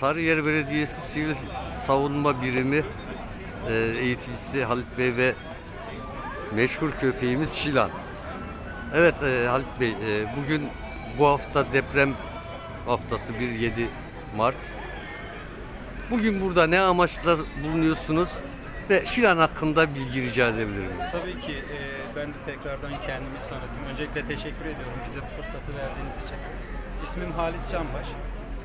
Sarıyer Belediyesi Sivil Savunma Birimi e, eğiticisi Halit Bey ve meşhur köpeğimiz Şilan. Evet e, Halit Bey, e, bugün bu hafta deprem haftası 1-7 Mart. Bugün burada ne amaçla bulunuyorsunuz ve Şilan hakkında bilgi rica edebilir miyiz? Tabii ki e, ben de tekrardan kendimi tanıtayım. Öncelikle teşekkür ediyorum bize bu fırsatı verdiğiniz için. İsmim Halit Canbaş.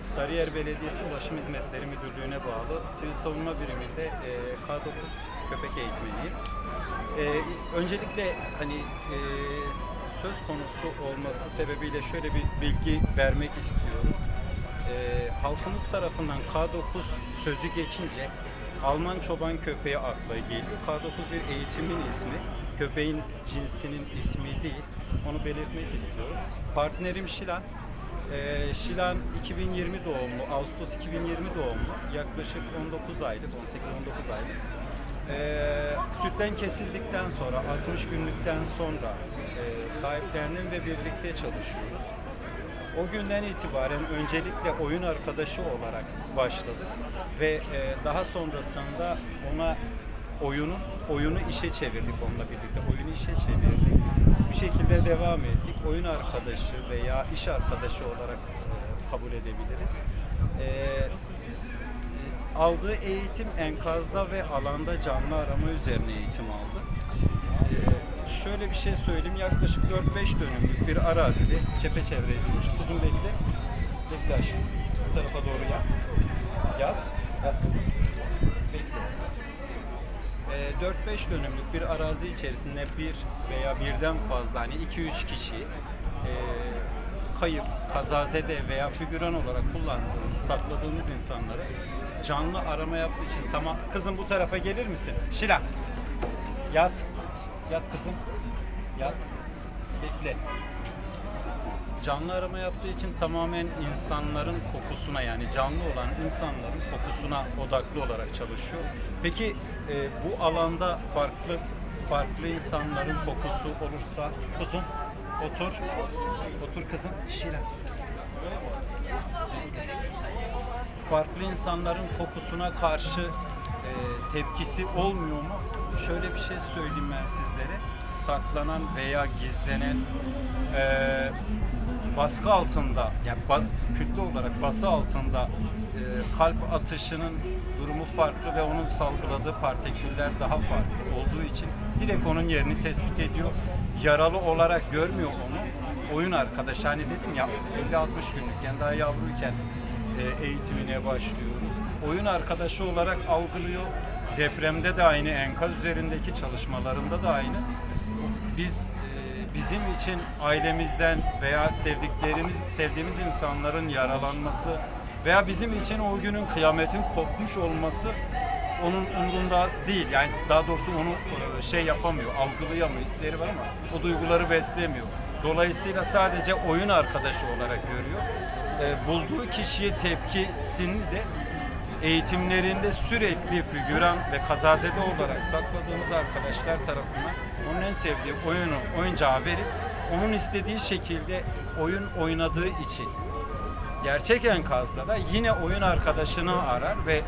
Sarıyer Belediyesi Ulaşım Hizmetleri Müdürlüğü'ne bağlı Sivil Savunma Biriminde e, K9 köpek eğitmeniyim. E, öncelikle hani e, söz konusu olması sebebiyle şöyle bir bilgi vermek istiyorum. E, halkımız tarafından K9 sözü geçince Alman çoban köpeği akla geliyor. K9 bir eğitimin ismi. Köpeğin cinsinin ismi değil. Onu belirtmek istiyorum. Partnerim Şilan. Ee, Şilan 2020 doğumlu, Ağustos 2020 doğumlu. Yaklaşık 19 aylık, 18-19 aylık. Ee, sütten kesildikten sonra, 60 günlükten sonra e, sahiplendim ve birlikte çalışıyoruz. O günden itibaren öncelikle oyun arkadaşı olarak başladık ve e, daha sonrasında ona oyunu oyunu işe çevirdik onunla birlikte oyunu işe çevirdik. Bir şekilde devam ettik. Oyun arkadaşı veya iş arkadaşı olarak e, kabul edebiliriz. E, aldığı eğitim enkazda ve alanda canlı arama üzerine eğitim aldı. Ee, şöyle bir şey söyleyeyim. Yaklaşık 4-5 dönümlük bir arazide çepeçevre edilmiş. Kuzum bekle. Bekle aşkım. Bu tarafa doğru yat. Yat. Yat kızım. Bekle. Ee, 4-5 dönümlük bir arazi içerisinde bir veya birden fazla hani 2-3 kişi e, kayıp, kazazede veya figüran olarak kullandığımız, sakladığımız insanları canlı arama yaptığı için tamam. Kızım bu tarafa gelir misin? Şilan. Yat. Yat kızım. Yat. Bekle canlı arama yaptığı için tamamen insanların kokusuna yani canlı olan insanların kokusuna odaklı olarak çalışıyor. Peki e, bu alanda farklı farklı insanların kokusu olursa kuzum otur otur kızım Şilan farklı insanların kokusuna karşı tepkisi olmuyor mu? Şöyle bir şey söyleyeyim ben sizlere. Saklanan veya gizlenen e, baskı altında, yani ba- kütle olarak bası altında e, kalp atışının durumu farklı ve onun salgıladığı partiküller daha farklı olduğu için direkt onun yerini tespit ediyor. Yaralı olarak görmüyor onu. Oyun arkadaşı hani dedim ya 50-60 günlük yani daha yavruyken eğitimine başlıyoruz. Oyun arkadaşı olarak algılıyor. Depremde de aynı, enkaz üzerindeki çalışmalarında da aynı. Biz e, bizim için ailemizden veya sevdiklerimiz, sevdiğimiz insanların yaralanması veya bizim için o günün kıyametin kopmuş olması onun umurunda değil. Yani daha doğrusu onu e, şey yapamıyor, algılayamıyor, hisleri var ama o duyguları beslemiyor. Dolayısıyla sadece oyun arkadaşı olarak görüyor. E, bulduğu kişiye tepkisini de eğitimlerinde sürekli figüran ve kazazede olarak sakladığımız arkadaşlar tarafından onun en sevdiği oyunu oyuncağı verip onun istediği şekilde oyun oynadığı için gerçek enkazda da yine oyun arkadaşını arar ve e,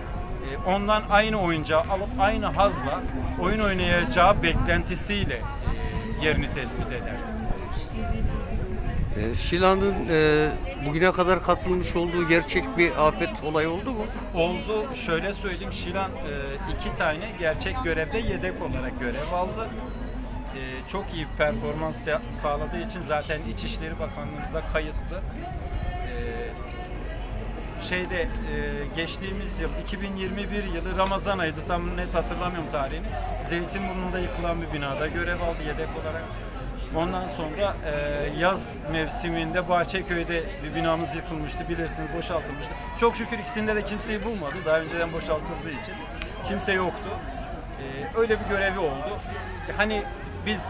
ondan aynı oyuncağı alıp aynı hazla oyun oynayacağı beklentisiyle e, yerini tespit eder. Şilan'ın e, bugüne kadar katılmış olduğu gerçek bir afet olayı oldu mu? Oldu. Şöyle söyleyeyim. Şilan e, iki tane gerçek görevde yedek olarak görev aldı. E, çok iyi bir performans sağladığı için zaten İçişleri Bakanlığımızda kayıtlı. E, şeyde e, geçtiğimiz yıl 2021 yılı Ramazan ayıydı tam net hatırlamıyorum tarihini. Zeytinburnu'nda yıkılan bir binada görev aldı yedek olarak. Ondan sonra e, yaz mevsiminde Bahçeköy'de bir binamız yıkılmıştı bilirsiniz boşaltılmıştı. Çok şükür ikisinde de kimseyi bulmadı. Daha önceden boşaltıldığı için kimse yoktu. E, öyle bir görevi oldu. Hani biz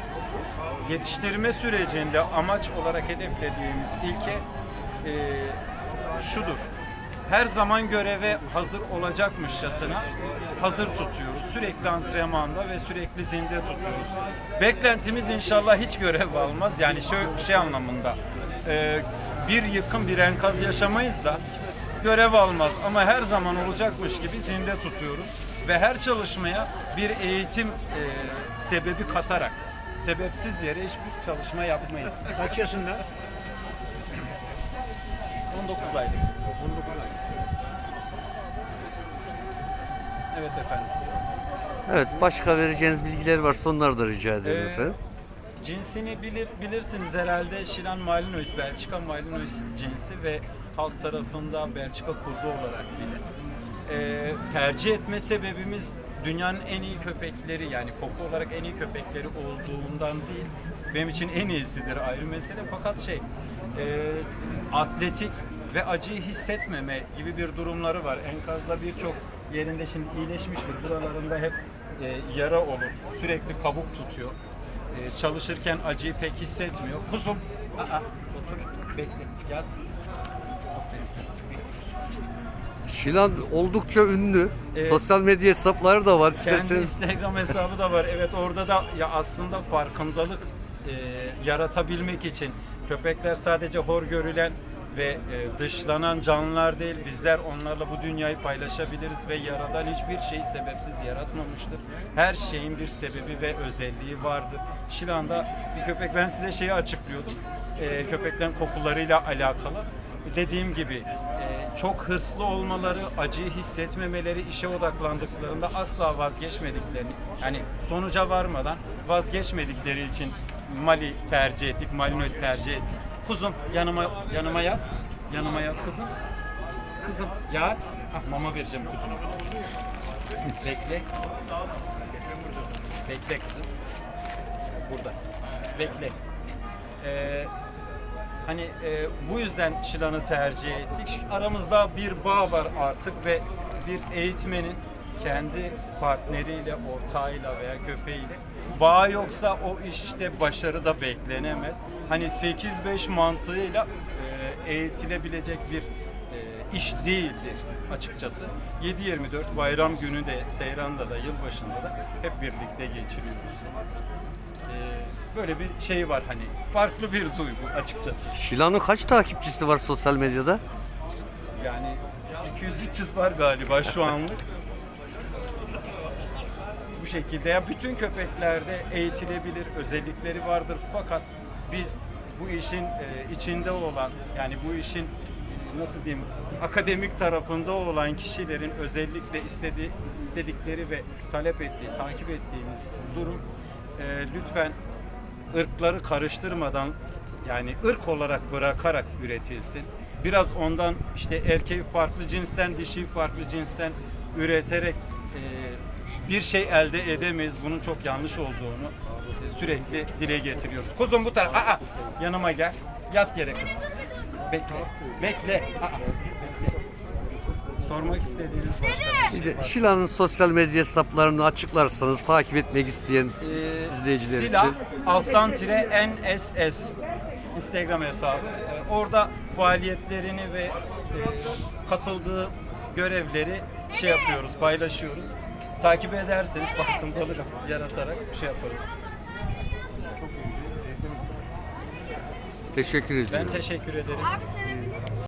yetiştirme sürecinde amaç olarak hedeflediğimiz ilke e, şudur. Her zaman göreve hazır olacakmışçasına hazır tutuyoruz. Sürekli antrenmanda ve sürekli zinde tutuyoruz. Beklentimiz inşallah hiç görev almaz. Yani şöyle şey anlamında e, bir yıkım bir enkaz yaşamayız da görev almaz ama her zaman olacakmış gibi zinde tutuyoruz. Ve her çalışmaya bir eğitim e, sebebi katarak sebepsiz yere hiçbir çalışma yapmayız. Kaç yaşında? 19 aylık. 19 Evet efendim. Evet başka vereceğiniz bilgiler varsa onları da rica ederim Ee, efendim. Cinsini bilir, bilirsiniz herhalde Şilan Malinois, Belçika Malinois cinsi ve halk tarafında Belçika kurdu olarak bilinir. Ee, tercih etme sebebimiz dünyanın en iyi köpekleri yani koku olarak en iyi köpekleri olduğundan değil. Benim için en iyisidir ayrı mesele fakat şey e, atletik ve acıyı hissetmeme gibi bir durumları var. Enkazda birçok yerinde şimdi iyileşmiştir. Buralarında hep e, yara olur. Sürekli kabuk tutuyor. Ee, çalışırken acıyı pek hissetmiyor. Kuzum, aa, otur, bekle, yat. Şilan oldukça ünlü. Evet. Sosyal medya hesapları da var. Kendi İsterseniz Instagram hesabı da var. Evet orada da ya aslında farkındalık e, yaratabilmek için köpekler sadece hor görülen ve e, dışlanan canlılar değil. Bizler onlarla bu dünyayı paylaşabiliriz ve yaradan hiçbir şeyi sebepsiz yaratmamıştır. Her şeyin bir sebebi ve özelliği vardır. Şilan'da bir köpek ben size şeyi açıklıyordum. E, köpeklerin kokularıyla alakalı. Dediğim gibi e, çok hırslı olmaları, acıyı hissetmemeleri, işe odaklandıklarında asla vazgeçmediklerini, yani sonuca varmadan vazgeçmedikleri için Mali tercih ettik, Malinois tercih ettik. Kuzum yanıma yanıma yat, yanıma yat kızım. Kızım yat. Ah, mama vereceğim kuzuma. Bekle. Bekle kızım. Burada. Bekle. Ee, Hani e, bu yüzden Şilan'ı tercih ettik. Aramızda bir bağ var artık ve bir eğitmenin kendi partneriyle, ortağıyla veya köpeğiyle bağ yoksa o işte başarı da beklenemez. Hani 8-5 mantığıyla e, eğitilebilecek bir e, iş değildir açıkçası. 7-24 bayram günü de Seyran'da da yılbaşında da hep birlikte geçiriyoruz. E, böyle bir şey var hani farklı bir duygu açıkçası. Şilan'ın kaç takipçisi var sosyal medyada? Yani 200-300 var galiba şu anlık. Şekilde ya bütün köpeklerde eğitilebilir özellikleri vardır fakat biz bu işin e, içinde olan yani bu işin e, nasıl diyeyim akademik tarafında olan kişilerin özellikle istedi, istedikleri ve talep ettiği, takip ettiğimiz durum e, lütfen ırkları karıştırmadan yani ırk olarak bırakarak üretilsin. Biraz ondan işte erkeği farklı cinsten, dişi farklı cinsten üreterek e, bir şey elde edemeyiz. Bunun çok yanlış olduğunu sürekli dile getiriyoruz. Kuzum bu tarafa. Aa, yanıma gel. Yat yere kızım. Bekle. Bekle. Aa. Sormak istediğiniz başka bir şey de Şilan'ın sosyal medya hesaplarını açıklarsanız takip etmek isteyen Ee, izleyiciler Sila için. alttan tire NSS Instagram hesabı. Ee, orada faaliyetlerini ve e, katıldığı görevleri şey yapıyoruz, paylaşıyoruz. Takip ederseniz farkındalık yaratarak bir şey yaparız. Teşekkür ediyorum. Ben teşekkür ederim. Abi sevebilir